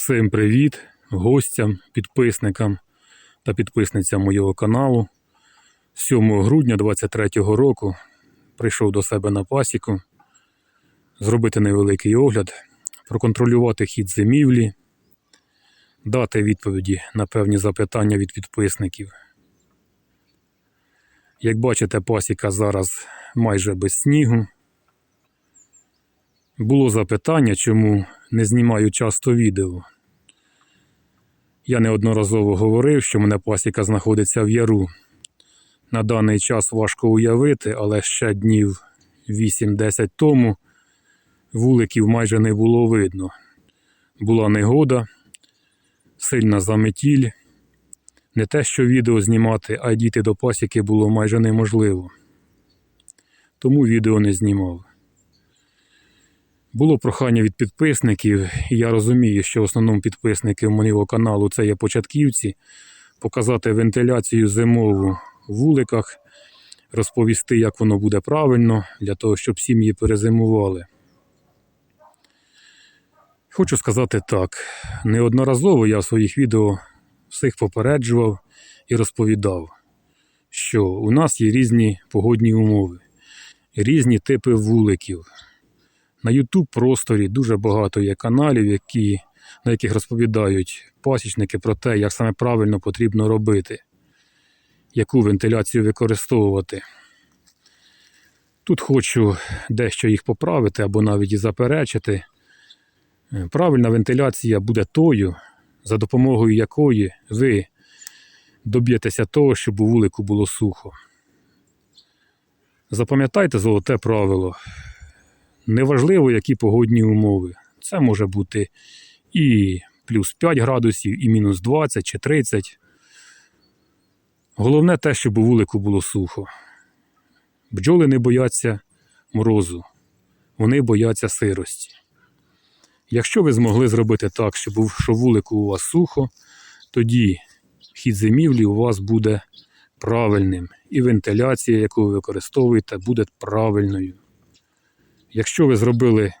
Всім привіт гостям, підписникам та підписницям моєго каналу. 7 грудня 2023 року прийшов до себе на пасіку, зробити невеликий огляд, проконтролювати хід зимівлі, дати відповіді на певні запитання від підписників. Як бачите, пасіка зараз майже без снігу. Було запитання, чому не знімаю часто відео. Я неодноразово говорив, що мене пасіка знаходиться в яру. На даний час важко уявити, але ще днів 8-10 тому вуликів майже не було видно. Була негода, сильна заметіль. Не те, що відео знімати, а й дійти до пасіки було майже неможливо. Тому відео не знімав. Було прохання від підписників, і я розумію, що в основному підписники мого каналу це є початківці, показати вентиляцію зимову в вуликах, розповісти, як воно буде правильно, для того, щоб сім'ї перезимували. Хочу сказати так: неодноразово я в своїх відео всіх попереджував і розповідав, що у нас є різні погодні умови, різні типи вуликів. На YouTube просторі дуже багато є каналів, які, на яких розповідають пасічники про те, як саме правильно потрібно робити, яку вентиляцію використовувати. Тут хочу дещо їх поправити або навіть і заперечити. Е, Правильна вентиляція буде тою, за допомогою якої ви доб'єтеся того, щоб у вулику було сухо. Запам'ятайте золоте правило. Неважливо, які погодні умови. Це може бути і плюс 5 градусів, і мінус 20 чи 30. Головне те, щоб у вулику було сухо. Бджоли не бояться морозу, вони бояться сирості. Якщо ви змогли зробити так, щоб що вулику у вас сухо, тоді хід зимівлі у вас буде правильним, і вентиляція, яку ви використовуєте, буде правильною. Якщо ви зробили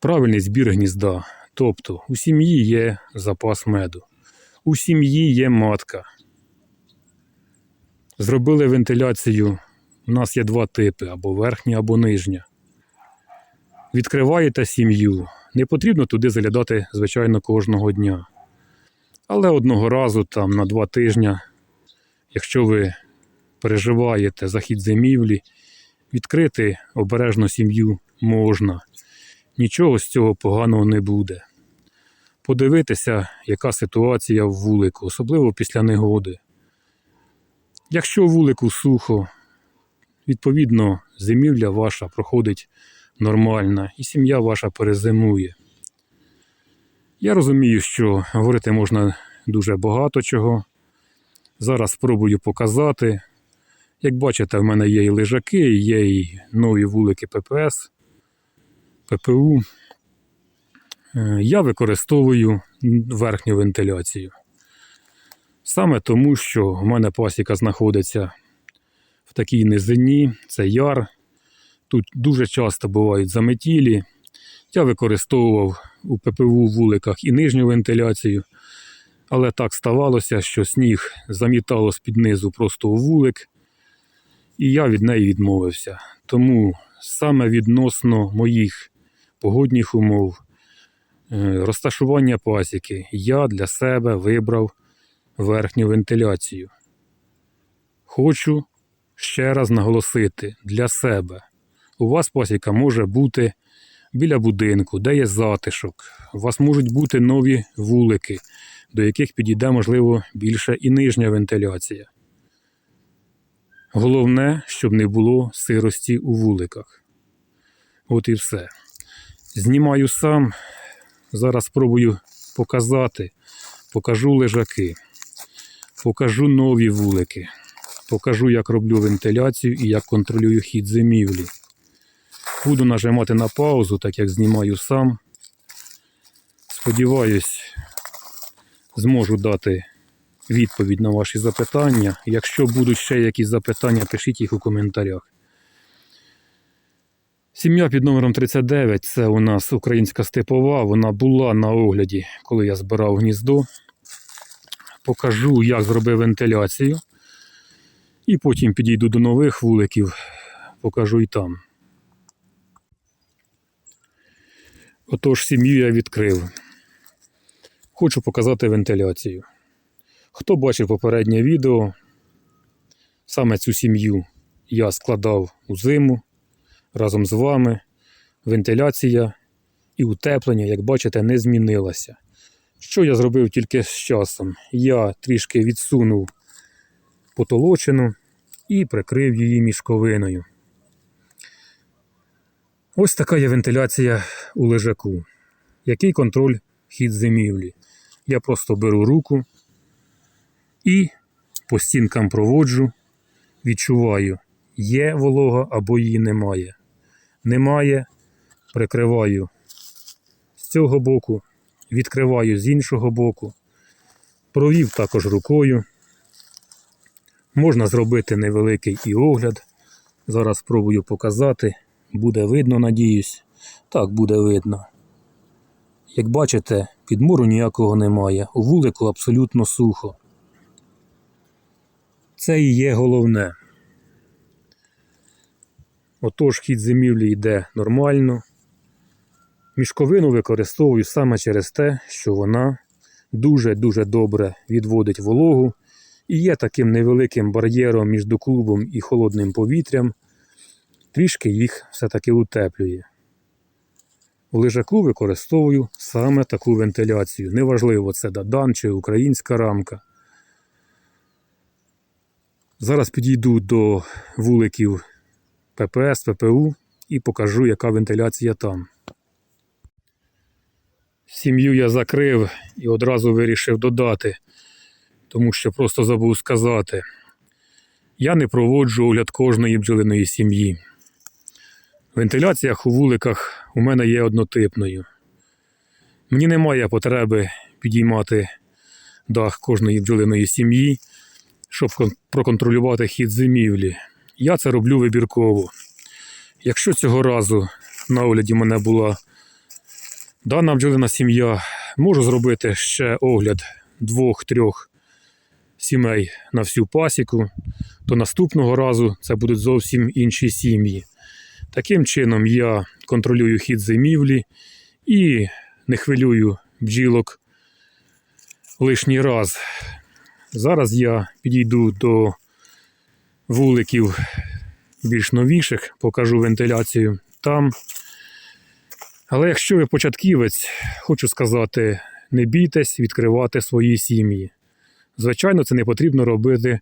правильний збір гнізда, тобто у сім'ї є запас меду, у сім'ї є матка. Зробили вентиляцію. У нас є два типи: або верхня, або нижня. Відкриваєте сім'ю. Не потрібно туди заглядати, звичайно, кожного дня. Але одного разу, там на два тижні, якщо ви переживаєте за хід зимівлі, відкрити обережно сім'ю можна. Нічого з цього поганого не буде. Подивитися, яка ситуація в вулику, особливо після негоди. Якщо вулику сухо, відповідно, зимівля ваша проходить нормально і сім'я ваша перезимує. Я розумію, що говорити можна дуже багато чого. Зараз спробую показати. Як бачите, в мене є і лежаки, є і нові вулики ППС, ППУ. Е, Я використовую верхню вентиляцію. Саме тому, що в мене пасіка знаходиться в такій низині, це яр. Тут дуже часто бувають заметілі. Я використовував у ППУ вуликах і нижню вентиляцію, але так ставалося, що сніг замітало з-під низу просто у вулик, і я від неї відмовився. Тому саме відносно моїх погодних умов, е, розташування пасіки, я для себе вибрав верхню вентиляцію. Хочу ще раз наголосити для себе. У вас пасіка може бути біля будинку, де є затишок. У вас можуть бути нові вулики, до яких підійде, можливо, більше і нижня вентиляція. Головне, щоб не було сирості у вуликах. От і все. Знімаю сам. Зараз спробую показати. Покажу лежаки, покажу нові вулики, покажу, як роблю вентиляцію і як контролюю хід зимівлі. Буду нажимати на паузу, так як знімаю сам. Сподіваюсь, зможу дати відповідь на ваші запитання. Якщо будуть ще якісь запитання, пишіть їх у коментарях. Сім'я під номером 39 це у нас українська степова. Вона була на огляді, коли я збирав гніздо. Покажу, як зробив вентиляцію. І потім підійду до нових вуликів, покажу і там. Отож, сім'ю я відкрив. Хочу показати вентиляцію. Хто бачив попереднє відео, саме цю сім'ю я складав у зиму разом з вами. Вентиляція і утеплення, як бачите, не змінилася. Що я зробив тільки з часом? Я трішки відсунув потолочину і прикрив її мішковиною. Ось така є вентиляція у лежаку. Який контроль хід зимівлі? Я просто беру руку і по стінкам проводжу, відчуваю, є волога або її немає. Немає, прикриваю з цього боку, відкриваю з іншого боку, провів також рукою. Можна зробити невеликий і огляд. Зараз спробую показати. Буде видно, надіюсь. Так, буде видно. Як бачите, підмору ніякого немає. У вулику абсолютно сухо. Це і є головне. Отож, хід зимівлі йде нормально. Мішковину використовую саме через те, що вона дуже-дуже добре відводить вологу і є таким невеликим бар'єром між клубом і холодним повітрям, трішки їх все-таки утеплює. В лежаку використовую саме таку вентиляцію. Неважливо, це Дадан чи українська рамка. Зараз підійду до вуликів ППС, ППУ і покажу, яка вентиляція там. Сім'ю я закрив і одразу вирішив додати, тому що просто забув сказати. Я не проводжу огляд кожної бджолиної сім'ї. Вентиляція у вуликах у мене є однотипною. Мені немає потреби підіймати дах кожної бджолиної сім'ї, щоб проконтролювати хід зимівлі. Я це роблю вибірково. Якщо цього разу на огляді мене була дана бджолина сім'я, можу зробити ще огляд двох-трьох сімей на всю пасіку, то наступного разу це будуть зовсім інші сім'ї. Таким чином я контролюю хід зимівлі і не хвилюю бджілок лишній раз. Зараз я підійду до вуликів більш новіших, покажу вентиляцію там. Але якщо ви початківець, хочу сказати, не бійтесь відкривати свої сім'ї. Звичайно, це не потрібно робити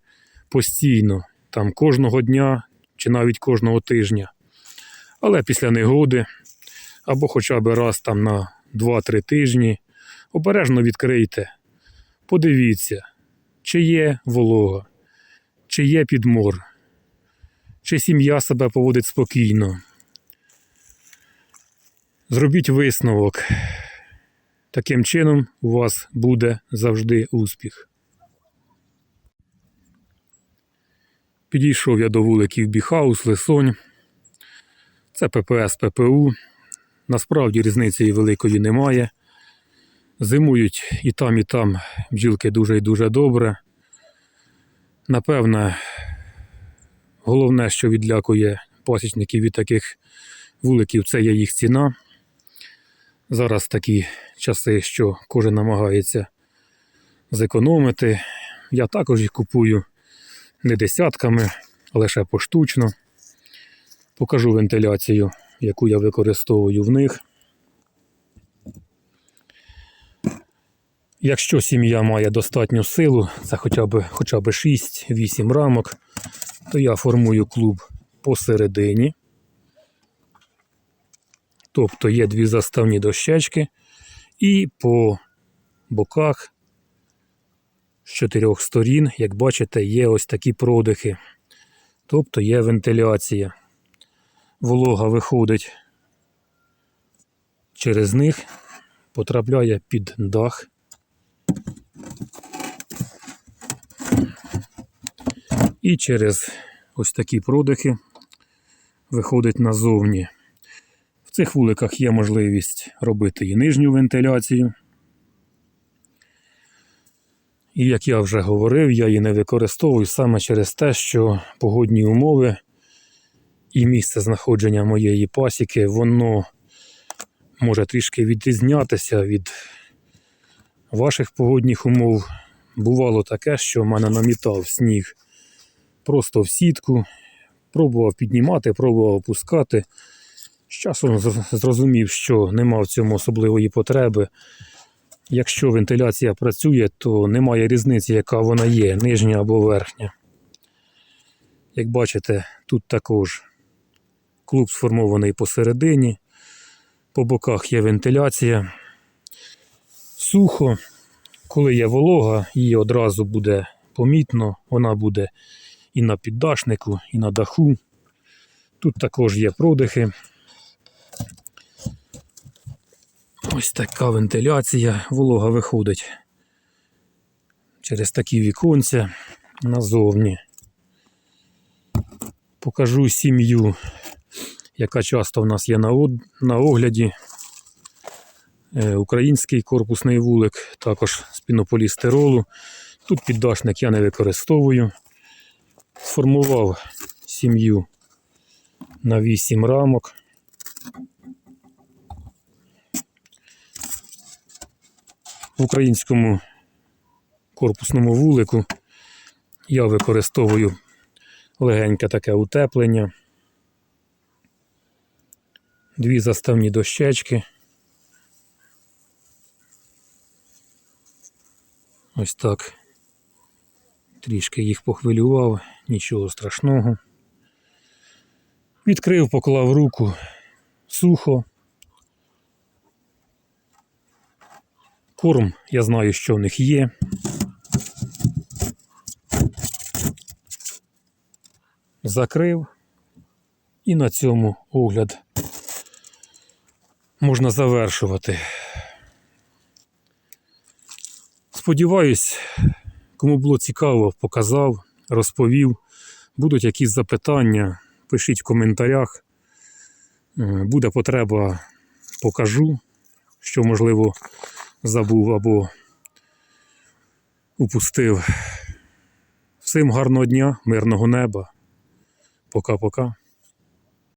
постійно, там кожного дня чи навіть кожного тижня. Але після негоди або хоча б раз там на 2-3 тижні обережно відкрийте. Подивіться, чи є волога, чи є підмор, чи сім'я себе поводить спокійно. Зробіть висновок. Таким чином у вас буде завжди успіх. Підійшов я до вуликів Біхаус, Лисонь. Це ППС ППУ. Насправді різниці великої немає. Зимують і там, і там бджілки дуже і дуже добре. Напевне, головне, що відлякує пасічників від таких вуликів, це є їх ціна. Зараз такі часи, що кожен намагається зекономити. Я також їх купую не десятками, а лише поштучно. Покажу вентиляцію, яку я використовую в них. Якщо сім'я має достатню силу, це хоча б, хоча б 6-8 рамок, то я формую клуб посередині. Тобто є дві заставні дощечки, і по боках з чотирьох сторін, як бачите, є ось такі продихи. Тобто є вентиляція. Волога виходить через них, потрапляє під дах. І через ось такі продихи виходить назовні. В цих вуликах є можливість робити і нижню вентиляцію. І як я вже говорив, я її не використовую саме через те, що погодні умови і місце знаходження моєї пасіки, воно може трішки відрізнятися від ваших погодних умов. Бувало таке, що в мене намітав сніг просто в сітку, пробував піднімати, пробував опускати. З часом зрозумів, що нема в цьому особливої потреби. Якщо вентиляція працює, то немає різниці, яка вона є, нижня або верхня. Як бачите, тут також клуб сформований посередині, по боках є вентиляція. Сухо, коли є волога, її одразу буде помітно, вона буде і на піддашнику, і на даху. Тут також є продихи. Ось така вентиляція, волога виходить через такі віконця назовні. Покажу сім'ю, яка часто в нас є на, огляді. Е, Український корпусний вулик, також з пінополістиролу. Тут піддашник я не використовую. Сформував сім'ю на 8 рамок. В українському корпусному вулику я використовую легеньке таке утеплення. Дві заставні дощечки. Ось так. Трішки їх похвилював, нічого страшного. Відкрив, поклав руку сухо. Корм, я знаю, що в них є. Закрив. І на цьому огляд можна завершувати. Сподіваюсь, кому було цікаво, показав, розповів. Будуть якісь запитання, пишіть в коментарях. Е, Буде потреба, покажу, що можливо забув або упустив. Всім гарного дня, мирного неба. Пока-пока.